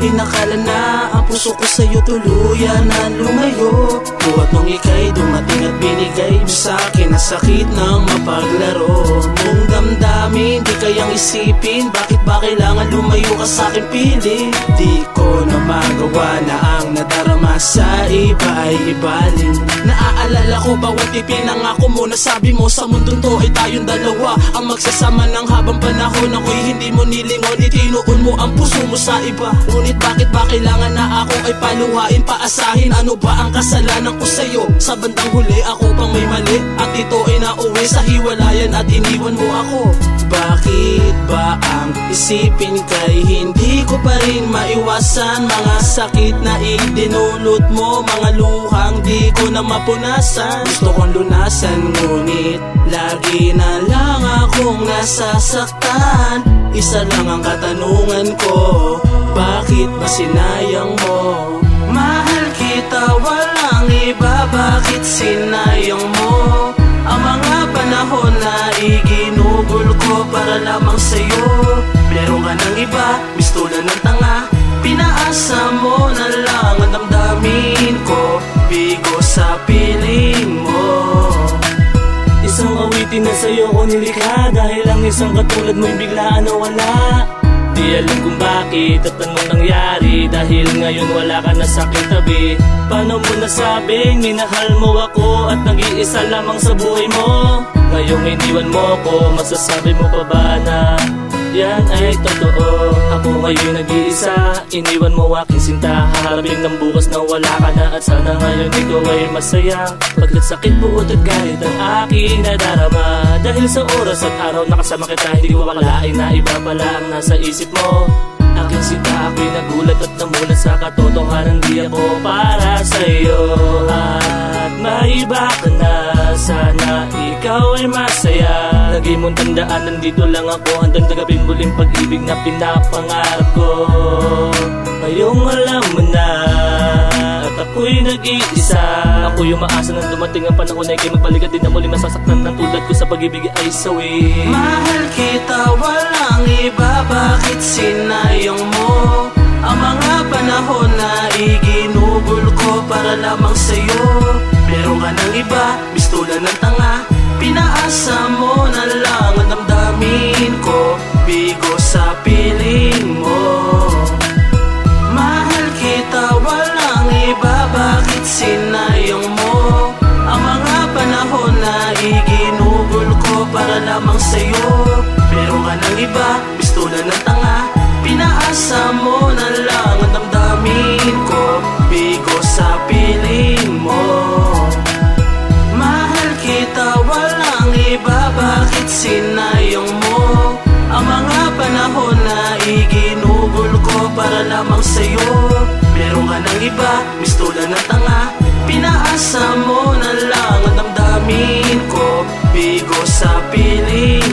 inakala na Ang puso ko sa'yo tuluyan na lumayo. Buhat nung ika'y dumating at binigay mo sa'kin Ang sakit ng mapaglaro. Mong damdamin, di kayang isipin Bakit ba kailangan lumayo ka sa'kin piling Di ko na magawa na sa iba ay ibaling Naaalala ko bawat ipinangako mo Nasabi mo sa mundong to ay tayong dalawa. Ang magsasama ng habang panahon Ako'y hindi mo nilingon. Itinuon mo ang puso mo sa iba. Ngunit bakit ba kailangan na ako ay paluhain Paasahin? Ano ba ang kasalanan ko sa'yo? Sa bandang huli ako pang may mali? At nauwi sa hiwalayan At iniwan mo ako Bakit ba ang isipin kay Hindi ko pa rin maiwasan Mga sakit na idinulot mo Mga luhang di ko na mapunasan Gusto kong lunasan ngunit Lagi na lang akong nasasaktan Isa lang ang katanungan ko Bakit ba sinayang mo? Mahal kita walang iba Bakit sinayang mo? Para lamang sa'yo. Meron ka ng iba, mistula ng tanga. Pinaasa mo na lang ang damdamin ko. Bigo sa piling mo. Isang awitin na sa'yo ko nilikha Dahil ang isang katulad mo'y biglaan na wala. Di alam kung bakit at anong nangyari Dahil ngayon wala ka na sa aking tabi. Paano mo nasabing minahal mo ako At nag-iisa lamang sa buhay mo Ngayong iniwan mo ko Masasabi mo pa ba na yan ay totoo? Ako ngayon nag-iisa Iniwan mo aking sinta. Haharapin ng bukas na wala ka na At sana ngayon ikaw ay masaya. Pagkat sakit buot at galit ang aking nadarama. Dahil sa oras at araw nakasama kita Hindi ko akalain na iba pala ang nasa isip mo. Aking sinta ako'y nagulat at namulat sa katotohanan Di ako para sa'yo. At maiba ka na Sana ikaw ay masaya. Lagi mong tandaan nandito lang ako. Handang tagapin muling pag-ibig na pinapangarap ko Ngayong alam mo na At ako'y nag-iisa. Ako yung maasa nang dumating ang panahon na ikay magbalik At di na muli masasaktan ng tulad ko sa pag-ibig ay sawi. Mahal kita walang iba. Bakit sinayang mo Ang mga panahon na iginugol ko Para lamang sa'yo? Meron ka ng iba, mistula ng tanga Pinaasa mo na lang ang damdamin ko Bigo sa piling mo. Mahal kita walang iba Bakit sinayang mo? Ang mga panahon na iginugol ko Para lamang sa'yo Meron para lamang sa'yo. Meron ka ng iba, mistulan na tanga. Pinaasa mo na lang ang damdamin ko. Bigo sa piling